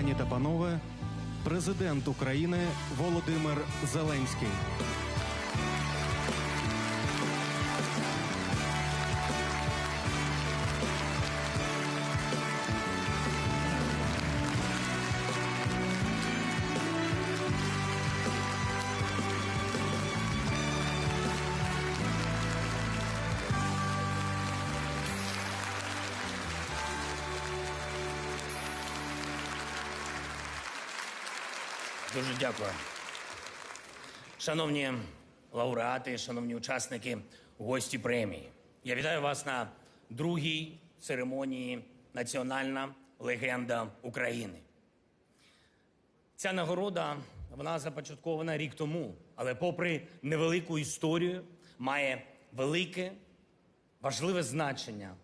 Пані та панове, президент України Володимир Зеленський. Дуже дякую. Шановні лауреати, шановні учасники, гості премії. Я вітаю вас на другій церемонії Національна легенда України. Ця нагорода вона започаткована рік тому, але, попри невелику історію, має велике, важливе значення,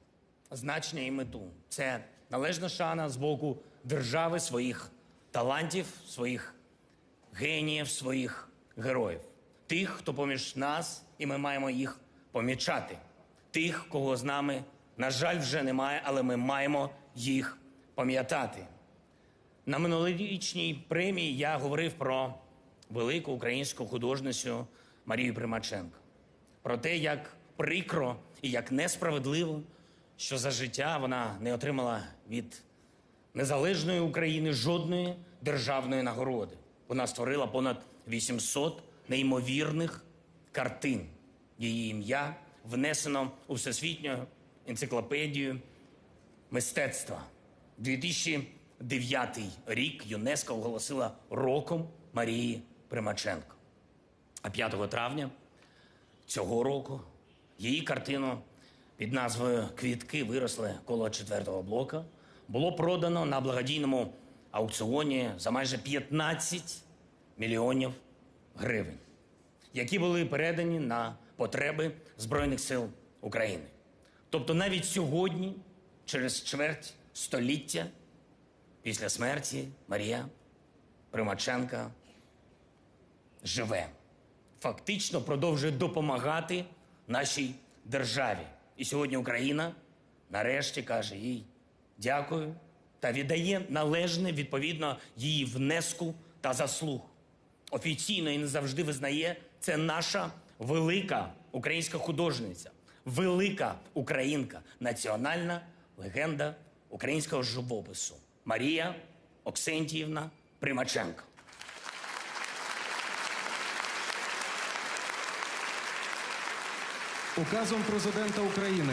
значення і мету. Це належна шана з боку держави своїх талантів, своїх геніїв, своїх героїв, тих, хто поміж нас, і ми маємо їх помічати, тих, кого з нами, на жаль, вже немає, але ми маємо їх пам'ятати. На минулорічній премії я говорив про велику українську художницю Марію Примаченко, про те, як прикро і як несправедливо, що за життя вона не отримала від незалежної України жодної державної нагороди. Вона створила понад 800 неймовірних картин. Її ім'я внесено у всесвітню енциклопедію мистецтва. 2009 рік ЮНЕСКО оголосила роком Марії Примаченко. А 5 травня цього року її картину під назвою Квітки виросли коло четвертого блока було продано на благодійному аукціоні за майже 15 мільйонів гривень, які були передані на потреби Збройних сил України. Тобто навіть сьогодні, через чверть століття після смерті Марія Примаченка живе, фактично продовжує допомагати нашій державі. І сьогодні Україна нарешті каже їй дякую та віддає належне відповідно її внеску та заслуг. Офіційно і не завжди визнає це наша велика українська художниця, велика українка, національна легенда українського живопису Марія Оксентіївна Примаченко. Указом президента України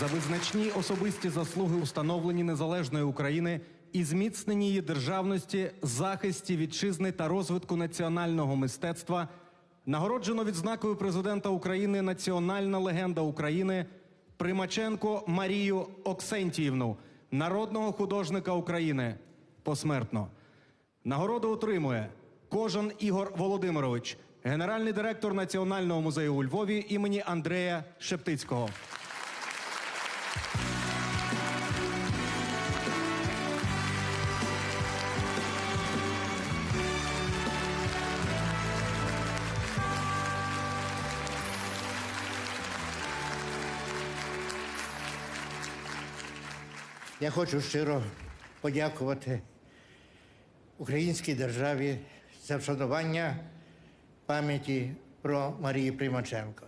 за визначні особисті заслуги у становленні незалежної України і зміцненні її державності, захисті вітчизни та розвитку національного мистецтва нагороджено відзнакою президента України Національна легенда України Примаченко Марію Оксентіївну, народного художника України посмертно. Нагороду отримує Кожан Ігор Володимирович, генеральний директор Національного музею у Львові імені Андрея Шептицького. Я хочу щиро подякувати українській державі за вшанування пам'яті про Марію Примаченко.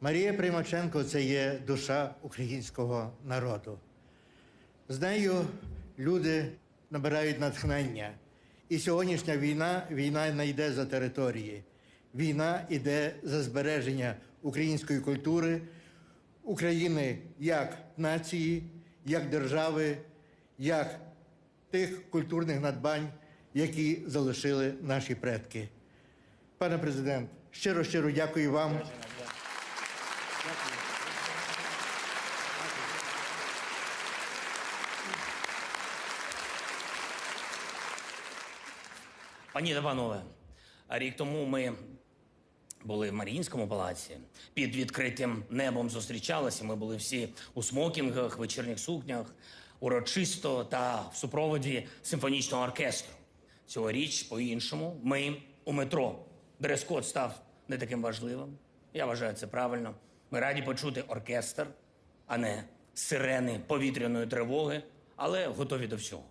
Марія Примаченко це є душа українського народу. З нею люди набирають натхнення. І сьогоднішня війна війна не йде за території. Війна йде за збереження української культури, України як нації, як держави, як тих культурних надбань, які залишили наші предки. Пане президент, щиро щиро дякую вам. Пані та панове, рік тому ми були в Маріїнському палаці. Під відкритим небом зустрічалися. Ми були всі у смокінгах, вечірніх сукнях, урочисто та в супроводі симфонічного оркестру. Цьогоріч по-іншому ми у метро. Дрес-код став не таким важливим. Я вважаю це правильно. Ми раді почути оркестр, а не сирени повітряної тривоги, але готові до всього.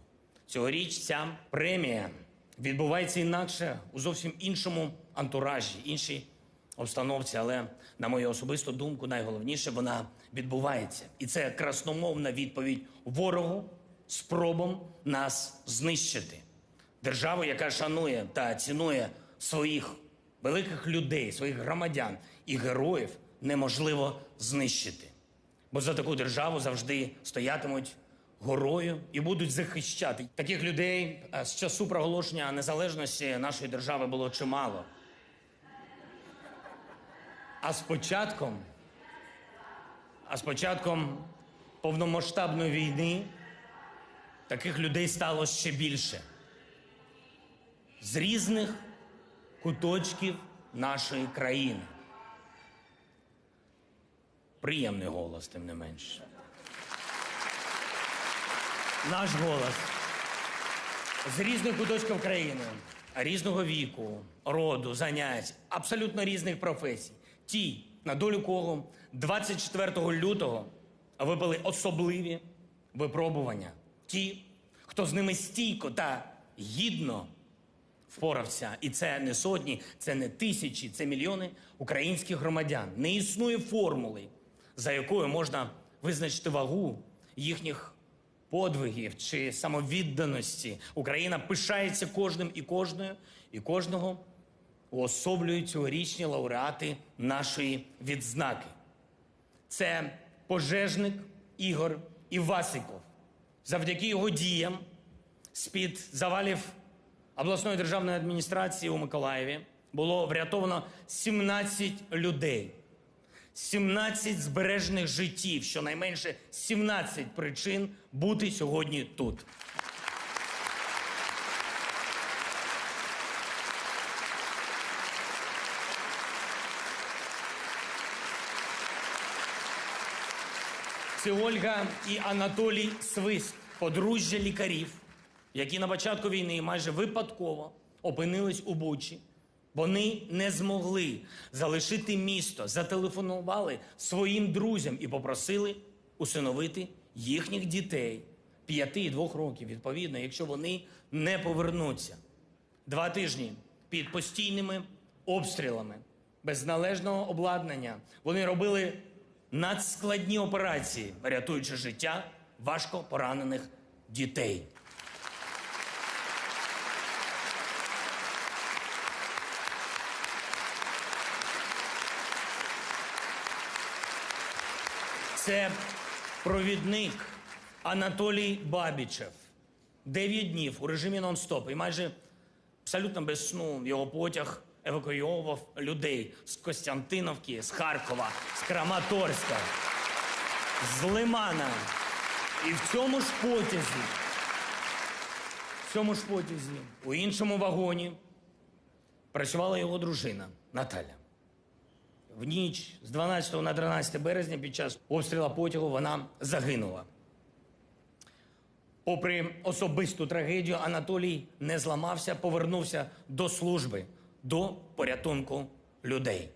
Цьогоріч ця премія відбувається інакше у зовсім іншому антуражі, іншій обстановці. Але на мою особисту думку, найголовніше вона відбувається. І це красномовна відповідь ворогу спробам нас знищити. Державу, яка шанує та цінує своїх великих людей, своїх громадян і героїв, неможливо знищити. Бо за таку державу завжди стоятимуть горою і будуть захищати. Таких людей е, з часу проголошення незалежності нашої держави було чимало. А з початком, а з початком повномасштабної війни таких людей стало ще більше. З різних куточків нашої країни. Приємний голос, тим не менше. Наш голос з різних куточків країни, різного віку, роду, занять, абсолютно різних професій. Ті, на долю кого 24 лютого випали особливі випробування. Ті, хто з ними стійко та гідно впорався. І це не сотні, це не тисячі, це мільйони українських громадян. Не існує формули, за якою можна визначити вагу їхніх подвигів чи самовідданості. Україна пишається кожним і кожною, і кожного уособлюють цьогорічні лауреати нашої відзнаки. Це пожежник Ігор Івасиков. Завдяки його діям з-під завалів обласної державної адміністрації у Миколаєві було врятовано 17 людей. 17 збережених життів, щонайменше 17 причин бути сьогодні тут. Це Ольга і Анатолій Свист, подружжя лікарів, які на початку війни майже випадково опинились у Бучі. Вони не змогли залишити місто, зателефонували своїм друзям і попросили усиновити їхніх дітей п'яти і двох років, відповідно, якщо вони не повернуться. Два тижні під постійними обстрілами, без належного обладнання. Вони робили надскладні операції, рятуючи життя важко поранених дітей. Це провідник Анатолій Бабічев. Дев'ять днів у режимі нон-стоп і майже абсолютно без сну його потяг евакуйовував людей з Костянтиновки, з Харкова, з Краматорська, з Лимана. І в цьому ж потязі, в цьому ж потязі, у іншому вагоні працювала його дружина Наталя. В ніч з 12 на 13 березня під час обстрілу потягу вона загинула. Попри особисту трагедію, Анатолій не зламався, повернувся до служби, до порятунку людей.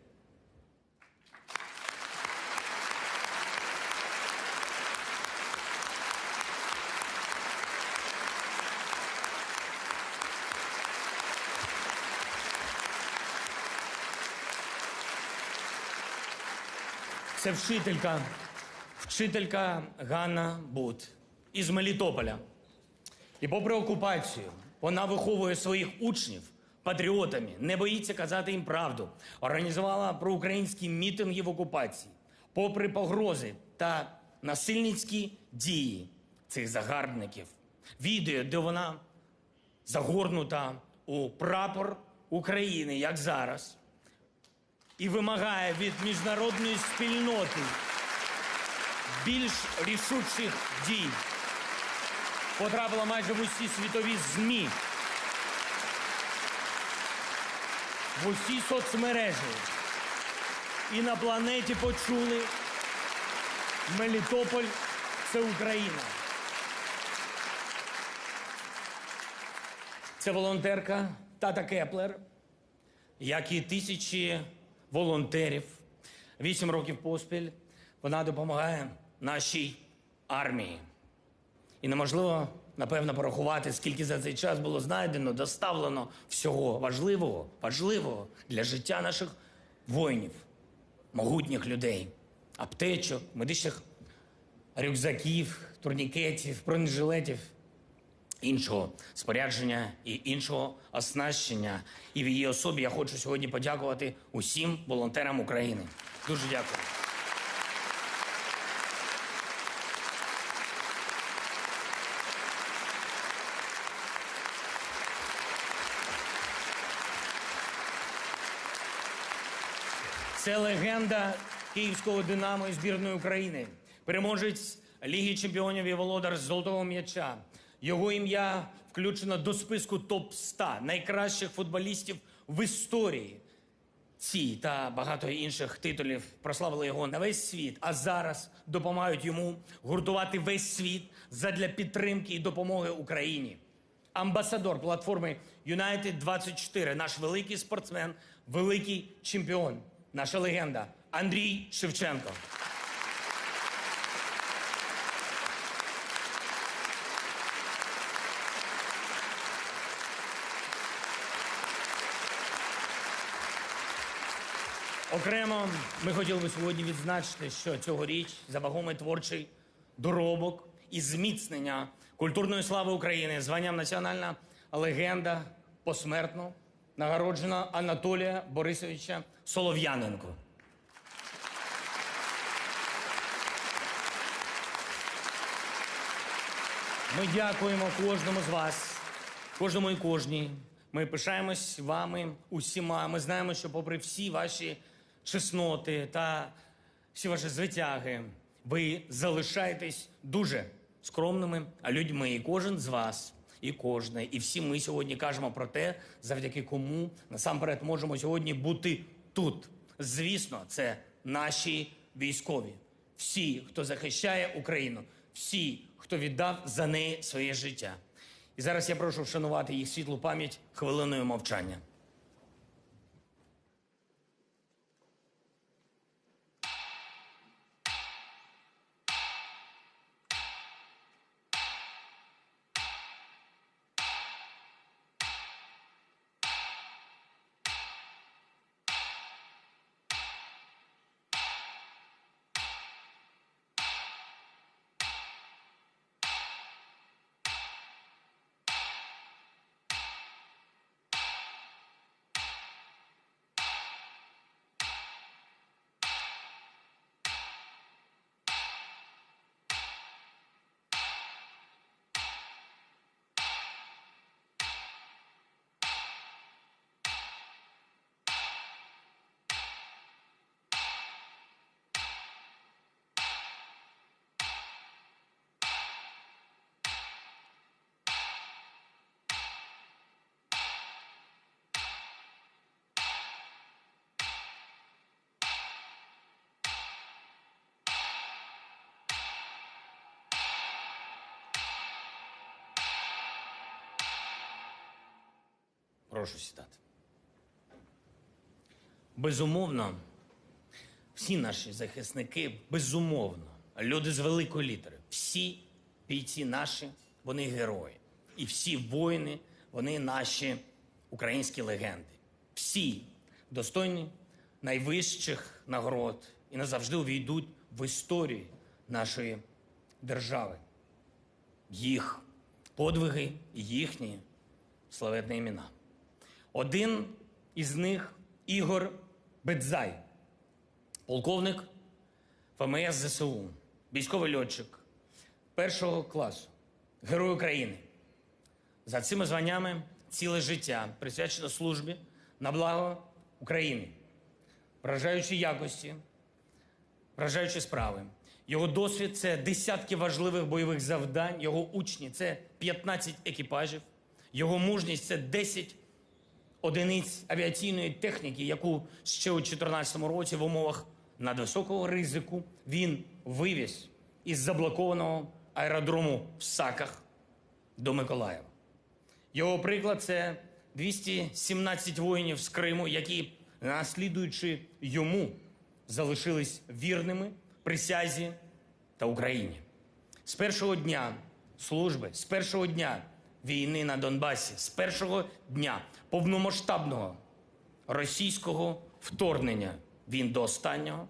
Це вчителька, вчителька Ганна Бут із Мелітополя. І попри окупацію, вона виховує своїх учнів патріотами, не боїться казати їм правду, організувала проукраїнські мітинги в окупації, попри погрози та насильницькі дії цих загарбників. Відео, де вона загорнута у прапор України, як зараз, і вимагає від міжнародної спільноти більш рішучих дій. Потрапила майже в усі світові ЗМІ, в усі соцмережі. І на планеті почули Мелітополь це Україна. Це волонтерка Тата Кеплер, як і тисячі волонтерів. Вісім років поспіль вона допомагає нашій армії. І неможливо напевно, порахувати, скільки за цей час було знайдено, доставлено всього важливого, важливого для життя наших воїнів, могутніх людей, аптечок, медичних рюкзаків, турнікетів, бронежилетів, іншого спорядження і іншого оснащення. І в її особі я хочу сьогодні подякувати усім волонтерам України. Дуже дякую. Це легенда київського динамо і збірної України. Переможець Ліги Чемпіонів і володар золотого м'яча. Його ім'я включено до списку топ 100 найкращих футболістів в історії. Ці та багато інших титулів прославили його на весь світ, а зараз допомагають йому гуртувати весь світ задля підтримки і допомоги Україні. Амбасадор платформи United 24 наш великий спортсмен, великий чемпіон, наша легенда Андрій Шевченко. Окремо ми хотіли би сьогодні відзначити, що цьогоріч за вагомий творчий доробок і зміцнення культурної слави України званням національна легенда посмертно нагороджена Анатолія Борисовича Солов'яненко. Ми дякуємо кожному з вас, кожному і кожній. Ми пишаємось вами усіма. Ми знаємо, що попри всі ваші чесноти та всі ваші звитяги, ви залишаєтесь дуже скромними людьми. І кожен з вас, і кожне, і всі ми сьогодні кажемо про те, завдяки кому насамперед можемо сьогодні бути тут. Звісно, це наші військові, всі, хто захищає Україну, всі, хто віддав за неї своє життя. І зараз я прошу вшанувати їх світлу пам'ять хвилиною мовчання. Прошу сідати. Безумовно, всі наші захисники, безумовно, люди з великої літери, всі бійці наші, вони герої. І всі воїни, вони наші українські легенди. Всі достойні найвищих нагород і назавжди увійдуть в історію нашої держави. Їх подвиги, і їхні славетні імена. Один із них Ігор Бедзай, полковник ФМС ЗСУ, військовий льотчик першого класу, Герой України. За цими званнями ціле життя присвячено службі на благо України, вражаючі якості, вражаючі справи. Його досвід це десятки важливих бойових завдань, його учні це 15 екіпажів, його мужність це 10 одиниць авіаційної техніки, яку ще у 2014 році в умовах надвисокого ризику він вивіз із заблокованого аеродрому в Саках до Миколаєва. Його приклад це 217 воїнів з Криму, які, наслідуючи йому, залишились вірними присязі та Україні. З першого дня служби з першого дня війни на Донбасі, з першого дня повномасштабного російського вторгнення. Він до останнього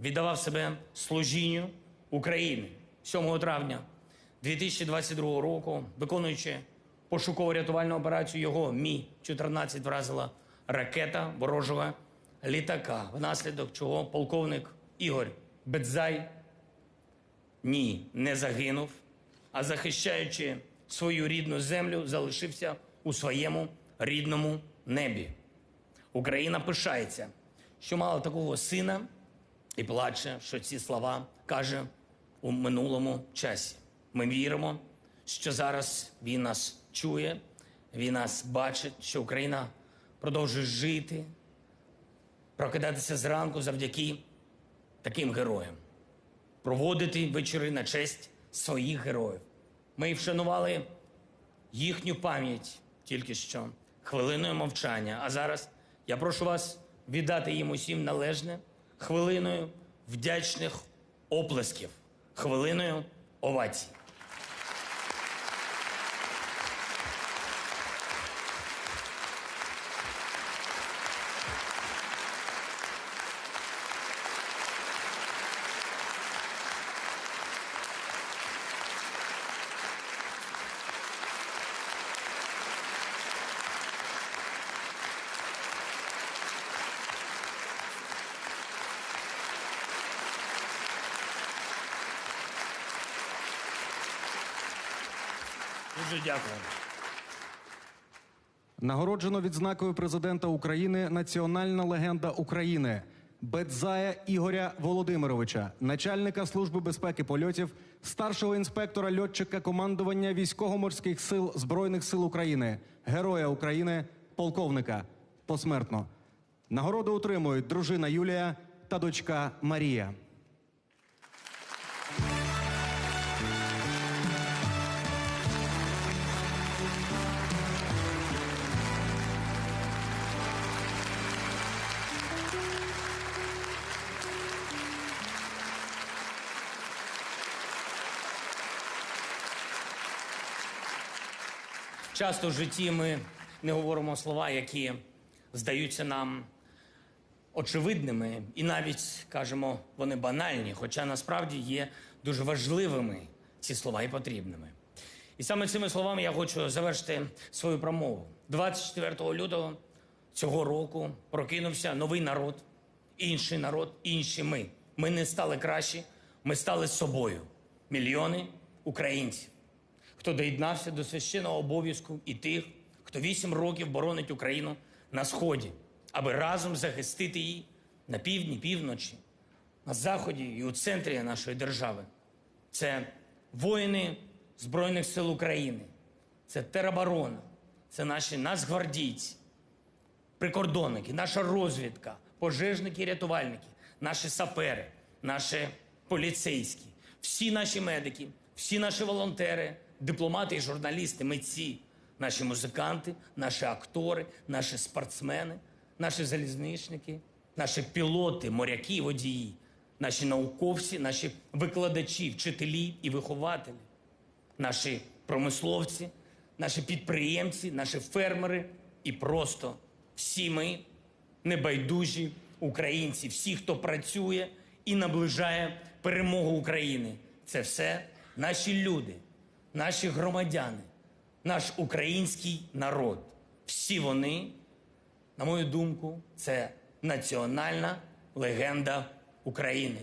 віддавав себе служінню України 7 травня 2022 року, виконуючи пошуково-рятувальну операцію, його Мі 14 вразила ракета ворожого літака, внаслідок чого полковник Ігор Бедзай ні, не загинув, а захищаючи свою рідну землю, залишився у своєму рідному небі. Україна пишається, що мала такого сина і плаче, що ці слова каже у минулому часі. Ми віримо, що зараз він нас чує, він нас бачить, що Україна продовжує жити, прокидатися зранку завдяки таким героям, проводити вечори на честь своїх героїв. Ми вшанували їхню пам'ять тільки що хвилиною мовчання. А зараз я прошу вас віддати їм усім належне хвилиною вдячних оплесків, хвилиною овацій. Дуже дякую. Нагороджено відзнакою президента України Національна легенда України Бедзая Ігоря Володимировича, начальника служби безпеки польотів, старшого інспектора льотчика командування військово-морських сил збройних сил України, Героя України, полковника посмертно. Нагороду отримують дружина Юлія та дочка Марія. Часто в житті ми не говоримо слова, які здаються нам очевидними, і навіть кажемо, вони банальні, хоча насправді є дуже важливими ці слова і потрібними. І саме цими словами я хочу завершити свою промову. 24 лютого цього року прокинувся новий народ, інший народ, інші ми. Ми не стали кращі, ми стали собою. Мільйони українців хто доєднався до священного обов'язку і тих, хто вісім років боронить Україну на сході, аби разом захистити її на півдні, півночі, на заході і у центрі нашої держави. Це воїни Збройних сил України, це тероборона, це наші нацгвардійці, прикордонники, наша розвідка, пожежники і рятувальники, наші сапери, наші поліцейські, всі наші медики, всі наші волонтери, дипломати і журналісти, митці, наші музиканти, наші актори, наші спортсмени, наші залізничники, наші пілоти, моряки, водії, наші науковці, наші викладачі, вчителі і вихователі наші промисловці, наші підприємці, наші фермери і просто всі ми небайдужі українці, всі, хто працює і наближає перемогу України. Це все наші люди, наші громадяни, наш український народ. Всі вони, на мою думку, це національна легенда України.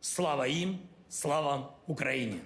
Слава їм, слава Україні!